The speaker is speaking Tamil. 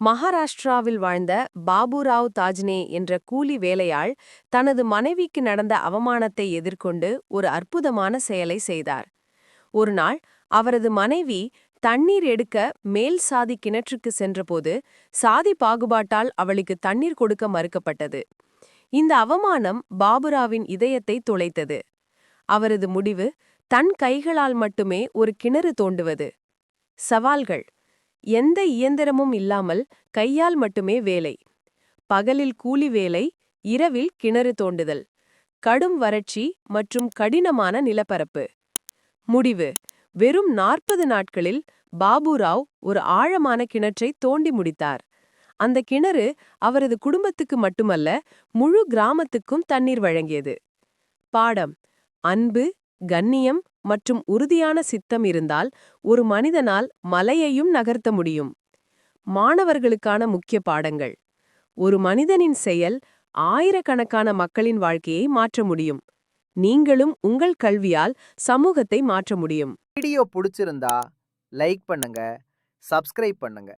மகாராஷ்டிராவில் வாழ்ந்த பாபுராவ் தாஜ்னே என்ற கூலி வேலையாள் தனது மனைவிக்கு நடந்த அவமானத்தை எதிர்கொண்டு ஒரு அற்புதமான செயலை செய்தார். ஒரு நாள் அவரது மனைவி தண்ணீர் எடுக்க மேல் சாதி கிணற்றுக்கு சென்றபோது சாதி பாகுபாட்டால் அவளுக்கு தண்ணீர் கொடுக்க மறுக்கப்பட்டது. இந்த அவமானம் பாபுராவின் இதயத்தை துளைத்தது அவரது முடிவு தன் கைகளால் மட்டுமே ஒரு கிணறு தோண்டுவது. சவால்கள் எந்த இயந்திரமும் இல்லாமல் கையால் மட்டுமே வேலை. பகலில் கூலி வேலை இரவில் கிணறு தோண்டுதல். கடும் வறட்சி மற்றும் கடினமான நிலப்பரப்பு. முடிவு. வெறும் நாற்பது நாட்களில் பாபுராவ் ஒரு ஆழமான கிணற்றை தோண்டி முடித்தார். அந்த கிணறு அவரது குடும்பத்துக்கு மட்டுமல்ல முழு கிராமத்துக்கும் தண்ணீர் வழங்கியது. பாடம். அன்பு கண்ணியம் மற்றும் உறுதியான சித்தம் இருந்தால் ஒரு மனிதனால் மலையையும் நகர்த்த முடியும். மாணவர்களுக்கான முக்கிய பாடங்கள். ஒரு மனிதனின் செயல் ஆயிரக்கணக்கான மக்களின் வாழ்க்கையை மாற்ற முடியும். நீங்களும் உங்கள் கல்வியால் சமூகத்தை மாற்ற முடியும். வீடியோ பிடிச்சிருந்தா லைக் பண்ணுங்க சப்ஸ்கிரைப் பண்ணுங்க.